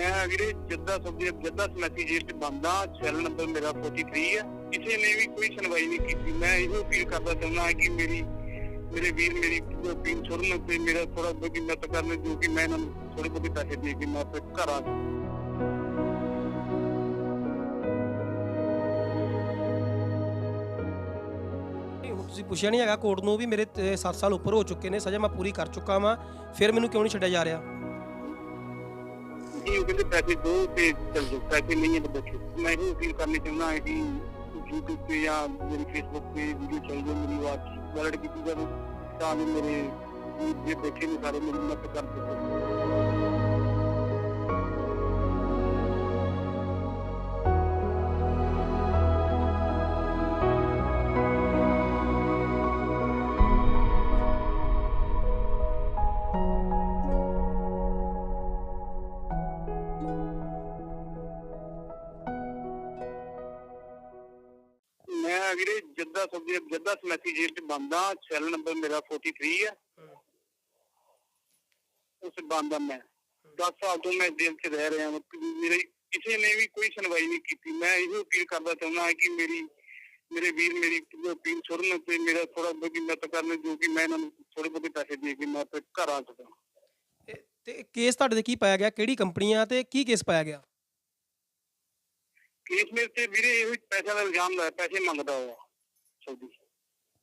ਵੀਰੇ ਜੱਦਾ ਸਬਜ਼ੀ ਜੱਦਾ ਸਮੈਸੀ ਜੇਲ੍ਹ ਚ ਬੰਦਾ ਸੈੱਲ ਨੰਬਰ ਮੇਰਾ 43 ਹੈ ਕਿਸੇ ਨੇ ਵੀ ਕੋਈ ਸੁਣਵਾਈ ਨਹੀਂ ਕੀਤੀ। ਮੈਂ ਇਹੋ ਅਪੀਲ ਕਰਦਾ ਚਾਹੁੰਦਾ ਕਿ ਮੇਰੀ, ਮੇਰੇ ਵੀਰ ਮੇਰੀ ਅਪੀਲ ਸੁਣਨ ਤੇ ਮੇਰਾ ਥੋੜਾ ਬਹੁਤੀ ਮਦਦ ਕਰਨ, ਜੋ ਕਿ ਮੈਂ ਇਹਨਾਂ ਨੂੰ ਥੋੜੇ ਬਹੁਤੇ ਪੈਸੇ ਦੇ ਕੇ ਮੈਂ ਆਪਣੇ ਘਰ ਆ ਤੁਸੀਂ ਪੁੱਛਿਆ ਨਹੀਂ ਹੈਗਾ, ਕੋਰਟ ਨੂੰ ਵੀ ਮੇਰੇ 7 ਸਾਲ ਉੱਪਰ ਹੋ ਚੁੱਕੇ ਨੇ, ਸਜ਼ਾ ਮੈਂ ਪੂਰੀ ਕਰ ਚੁੱਕਾ ਵਾਂ, ਫਿਰ ਮੈਨੂੰ ਕਿਉਂ ਨਹੀਂ ਛੱਡਿਆ ਜਾ ਰਿਹਾ? ਜੀ ਉਹ ਕਹਿੰਦੇ ਪੈਸੇ ਦੋ ਤੇ ਚਲ ਜਾਓ ਪੈਸੇ ਨਹੀਂ ਹੈ ਤਾਂ ਬੈਠੋ। ਮੈਂ ਇਹ ਅਪੀਲ ਕਰਨੀ ਚਾਹੁੰਦਾ ਹਾਂ ਕਿ YouTube ਤੇ ਜਾਂ ਮੇਰੀ Facebook ਤੇ ਵੀਡੀਓ ਚੱਲ ਜਾਏ ਮੇਰੀ ਆਵਾਜ਼ ਵੈਲਿਡ ਕੀਤੀ ਜਾਵੇ ਤਾਂ ਮੇਰੇ ਜੇ ਬੈਠੇ ਨੇ ਸਾਰੇ, ਮੇਰੀ ਮਦਦ ਕਰ ਸਕਣ। ਵੀਰੇ, ਜੱਦਾ ਸਬਜ਼ੀ ਜੱਦਾ ਸਮੈਸੀ ਜੇਲ੍ਹ ਚ ਬੰਦਾ ਸੈੱਲ ਨੰਬਰ ਮੇਰਾ 43 ਹੈ ਉਸ ਬੰਦਾ ਮੈਂ। 10 ਸਾਲ ਤੋਂ ਮੈਂ ਜੇਲ੍ਹ ਚ ਰਹਿ ਰਿਹਾ ਹਾਂ ਮੇਰੇ ਕਿਸੇ ਨੇ ਵੀ ਕੋਈ ਸੁਣਵਾਈ ਨਹੀਂ ਕੀਤੀ। ਮੈਂ ਇਹੋ ਅਪੀਲ ਕਰਦਾ ਚਾਹੁੰਦਾ ਹਾਂ ਕਿ ਮੇਰੀ ਮੇਰੇ ਵੀਰ ਮੇਰੀ ਅਪੀਲ ਸੁਣਨ ਤੇ ਮੇਰਾ ਥੋੜਾ ਬਹੁਤੀ ਮਦਦ ਕਰਨ, ਜੋ ਕਿ ਮੈਂ ਇਹਨਾਂ ਨੂੰ ਥੋੜੇ ਬਹੁਤੇ ਪੈਸੇ ਦੇ ਕੇ ਮੈਂ ਆਪਣੇ ਘਰ ਆ ਸਕਾਂ ਤੇ ਕੇਸ ਤੁਹਾਡੇ ਤੇ ਕੀ ਪਾਇਆ ਗਿਆ? ਕਿਹੜੀ ਕੰਪਨੀ ਆ ਤੇ ਕੀ ਕੇਸ ਪਾਇਆ ਗਿਆ? ਕੇਸ ਮੇਰੇ ਤੇ ਵੀਰੇ ਇਹੋ ਹੀ ਪੈਸੇ ਦਾ ਇਲਜ਼ਾਮ ਲਾਇਆ ਪੈਸੇ ਮੰਗਦਾ ਹੋਇਆ ਸੌਦੀ।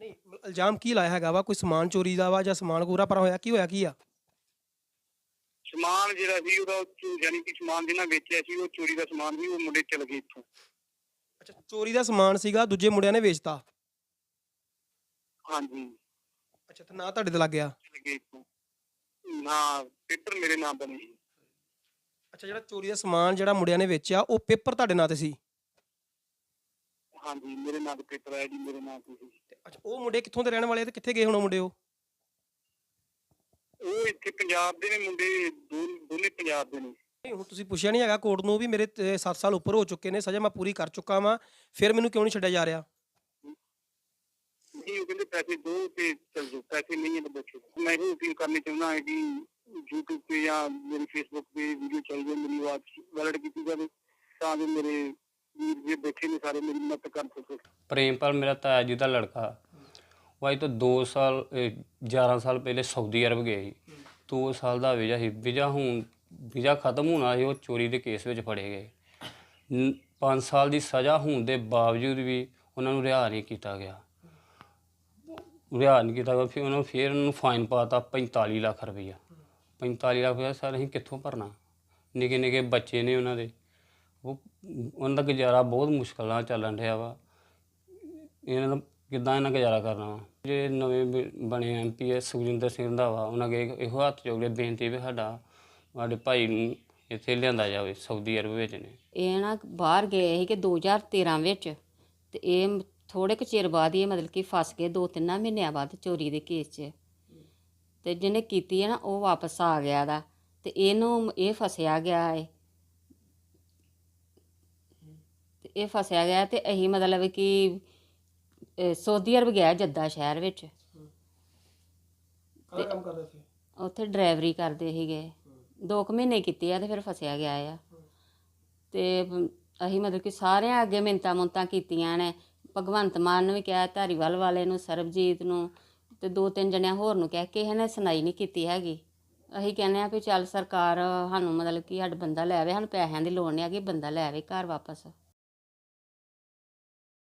ਨਹੀਂ ਇਲਜ਼ਾਮ ਕੀ ਲਾਇਆ ਹੈਗਾ ਵਾ? ਕੋਈ ਸਮਾਨ ਚੋਰੀ ਦਾ ਵਾ ਜਾਂ ਸਮਾਨ ਪੂਰਾ ਪਰ ਹੋਇਆ? ਕੀ ਹੋਇਆ ਕੀ ਆ? ਸਮਾਨ ਜਿਹੜਾ ਸੀ ਉਹਦਾ ਚੋ- ਯਾਨੀ ਕਿ ਸਮਾਨ ਜਿਹਨਾਂ ਵੇਚਿਆ ਸੀ ਉਹ ਚੋਰੀ ਦਾ ਸਮਾਨ ਵੀ ਉਹ ਮੁੰਡੇ ਚਲ ਗਏ ਇੱਥੋਂ। ਅੱਛਾ ਚੋਰੀ ਦਾ ਸਮਾਨ ਸੀਗਾ ਦੂਜੇ ਮੁੰਡਿਆਂ ਨੇ ਵੇਚਤਾ? ਹਾਂਜੀ। ਅੱਛਾ ਤੇ ਨਾ ਤੁਹਾਡੇ ਤੇ ਲੱਗ ਗਿਆ? ਚਲ ਗਏ ਇੱਥੋਂ। ਨਾ ਪੇਪਰ ਮੇਰੇ ਨਾਮ ਦਾ ਨਹੀਂ। ਅੱਛਾ ਜਿਹੜਾ ਚੋਰੀ ਦਾ ਸਮਾਨ ਜਿਹੜਾ ਮੁੰਡਿਆਂ ਨੇ ਵੇਚਿਆ ਉਹ ਪੇਪਰ ਤੁਹਾਡੇ ਨਾਂ ਤੇ ਸੀ? ਹਾਂਜੀ ਮੇਰੇ ਨਾਮ ਦਾ ਪੇਪਰ ਆਇਆ ਜੀ ਮੇਰੇ ਨਾਮ ਤੇ ਸੀ। ਤੇ ਅੱਛਾ ਉਹ ਮੁੰਡੇ ਕਿੱਥੋਂ ਦੇ ਰਹਿਣ ਵਾਲੇ ਆ ਤੇ ਕਿੱਥੇ ਗਏ ਹੁਣ ਉਹ ਮੁੰਡੇ ਉਹ? ਉਹ ਇੱਥੇ ਪੰਜਾਬ ਦੇ ਨੇ ਮੁੰਡੇ ਦੋ ਦੋਨੇ ਪੰਜਾਬ ਦੇ ਨੇ। ਨਹੀਂ ਹੁਣ ਤੁਸੀਂ ਪੁੱਛਿਆ ਨਹੀਂ ਹੈਗਾ ਕੋਰਟ ਨੂੰ ਵੀ ਮੇਰੇ 7 ਸਾਲ ਉੱਪਰ ਹੋ ਚੁੱਕੇ ਨੇ ਸਜ਼ਾ ਮੈਂ ਪੂਰੀ ਕਰ ਚੁੱਕਾ ਵਾਂ ਫਿਰ ਮੈਨੂੰ ਕਿਉਂ ਨਹੀਂ ਛੱਡਿਆ ਜਾ ਰਿਹਾ? ਜੀ ਉਹ ਕਹਿੰਦੇ ਪੈਸੇ ਦੋ ਤੇ ਚਲ ਜਾਓ ਪੈਸੇ ਨਹੀਂ ਹੈ ਤਾਂ ਮੈਂ ਇਹੋ ਅਪੀਲ ਕਰਨੀ ਚਾਹੁੰਦਾ ਹਾਂ ਕਿ YouTube ਤੇ ਜਾਂ ਮੇਰੀ Facebook ਤੇ ਵੀਡੀਓ ਚੱਲ ਜਾਏ ਮੇਰੀ ਆਵਾਜ਼ ਵੈਲਿਡ ਕੀਤੀ ਜਾਵੇ, ਤਾਂ ਜੋ ਮੇਰੇ ਵੀਰ ਜੇ ਬੈਠੇ ਨੇ ਸਾਰੇ, ਮੇਰੀ ਮਦਦ ਕਰ ਸਕਣ ਪ੍ਰੇਮਪਾਲ ਮੇਰਾ ਤਾਇਆ ਜੀ ਦਾ ਲੜਕਾ। ਉਹ ਅੱਜ ਤੋਂ 2 ਸਾਲ, ਇਹ 11 ਸਾਲ ਪਹਿਲੇ ਸਾਊਦੀ ਅਰਬ ਗਿਆ ਸੀ। 2 ਸਾਲ ਦਾ ਵੀਜ਼ਾ ਸੀ। ਵੀਜ਼ਾ ਹੁਣ, ਵੀਜ਼ਾ ਖਤਮ ਹੋਣਾ ਸੀ, ਉਹ ਚੋਰੀ ਦੇ ਕੇਸ ਵਿੱਚ ਫੜੇ ਗਏ। 5 ਸਾਲ ਦੀ ਸਜ਼ਾ ਹੋਣ ਦੇ ਬਾਵਜੂਦ ਵੀ ਉਹਨਾਂ ਨੂੰ ਰਿਹਾ ਨਹੀਂ ਕੀਤਾ ਗਿਆ। ਰਿਹਾ ਨਹੀਂ ਕੀਤਾ ਗਿਆ, ਫਿਰ ਉਹਨਾਂ ਨੂੰ ਫਿਰ ਉਹਨਾਂ ਨੂੰ ਫਾਈਨ ਪਾਤਾ 45 ਲੱਖ ਰੁਪਈਆ। 45 ਲੱਖ ਰੁਪਈਆ ਸਰ ਅਸੀਂ ਕਿੱਥੋਂ ਭਰਨਾ? ਨਿੱਕੇ ਨਿੱਕੇ ਬੱਚੇ ਨੇ ਉਹਨਾਂ ਦੇ। ਉਹ ਉਹਨਾਂ ਦਾ ਗੁਜ਼ਾਰਾ ਬਹੁਤ ਮੁਸ਼ਕਲ ਨਾਲ ਚੱਲਣ ਰਿਹਾ ਵਾ। ਇਹਨਾਂ ਦਾ ਕਿੱਦਾਂ ਇਹਨਾਂ ਗੁਜ਼ਾਰਾ ਕਰਨਾ ਵਾ? ਜੇ ਨਵੇਂ ਬ- ਬਣੇ ਐਮਪੀ ਸੁਖਜਿੰਦਰ ਸਿੰਘ ਰੰਧਾਵਾ ਉਹਨਾਂ ਦੇ ਇਹੋ ਹੱਥ ਜੋੜੇ ਬੇਨਤੀ ਵੀ ਸਾਡਾ, ਸਾਡੇ ਭਾਈ ਨੂੰ ਇੱਥੇ ਲਿਆਂਦਾ ਜਾਵੇ, ਸਾਊਦੀ ਅਰਬ ਵਿੱਚ ਨੇ। ਇਹ ਨਾ ਬਾਹਰ ਗਏ ਸੀ ਕਿ 2013 ਵਿੱਚ, ਤੇ ਇਹ ਥੋੜੇ ਕੁ ਚਿਰ ਬਾਅਦ ਹੀ ਇਹ ਮਤਲਬ ਕਿ ਫਸ ਗਏ, ਦੋ ਤਿੰਨ ਮਹੀਨਿਆਂ ਬਾਅਦ ਚੋਰੀ ਦੇ ਕੇਸ 'ਚ। ਤੇ ਜਿਹਨੇ ਕੀਤੀ ਹੈ ਨਾ ਉਹ ਵਾਪਸ ਆ ਗਿਆ ਦਾ ਤੇ ਇਹਨੂੰ ਇਹ ਫਸਿਆ ਗਿਆ ਹੈ ਤੇ ਇਹ ਫਸਿਆ ਗਿਆ ਤੇ ਅਸੀਂ ਮਤਲਬ ਕਿ ਸਾਊਦੀ ਅਰਬ ਗਿਆ ਜੱਦਾ ਸ਼ਹਿਰ ਵਿੱਚ। ਕਾਹਦਾ ਕੰਮ ਕਰਦੇ ਸੀ? ਉੱਥੇ ਡਰਾਈਵਰੀ ਕਰਦੇ ਸੀਗੇ। ਦੋ ਕੁ ਮਹੀਨੇ ਕੀਤੇ ਆ ਤੇ ਫਿਰ ਫਸਿਆ ਗਿਆ ਆ। ਤੇ ਅਸੀਂ ਮਤਲਬ ਕਿ ਸਾਰਿਆਂ ਅੱਗੇ ਮਿੰਤਾ ਮੁੰਤਾਂ ਕੀਤੀਆਂ ਨੇ। ਭਗਵੰਤ ਮਾਨ ਨੂੰ ਵੀ ਕਿਹਾ ਧਾਰੀਵਾਲ ਵਾਲੇ ਨੂੰ ਸਰਬਜੀਤ ਨੂੰ ਤੇ ਦੋ ਤਿੰਨ ਜਣਿਆਂ ਹੋਰ ਨੂੰ ਕਹਿ ਕੇ ਇਹਨੇ ਸੁਣਾਈ ਨਹੀਂ ਕੀਤੀ ਹੈਗੀ। ਅਸੀਂ ਕਹਿੰਦੇ ਆ ਵੀ ਚੱਲ ਸਰਕਾਰ ਸਾਨੂੰ ਮਤਲਬ ਕਿ ਸਾਡਾ ਬੰਦਾ ਲੈ ਆਵੇ, ਸਾਨੂੰ ਪੈਸਿਆਂ ਦੀ ਲੋੜ ਨਹੀਂ ਹੈਗੀ, ਬੰਦਾ ਲੈ ਆਵੇ ਘਰ ਵਾਪਸ।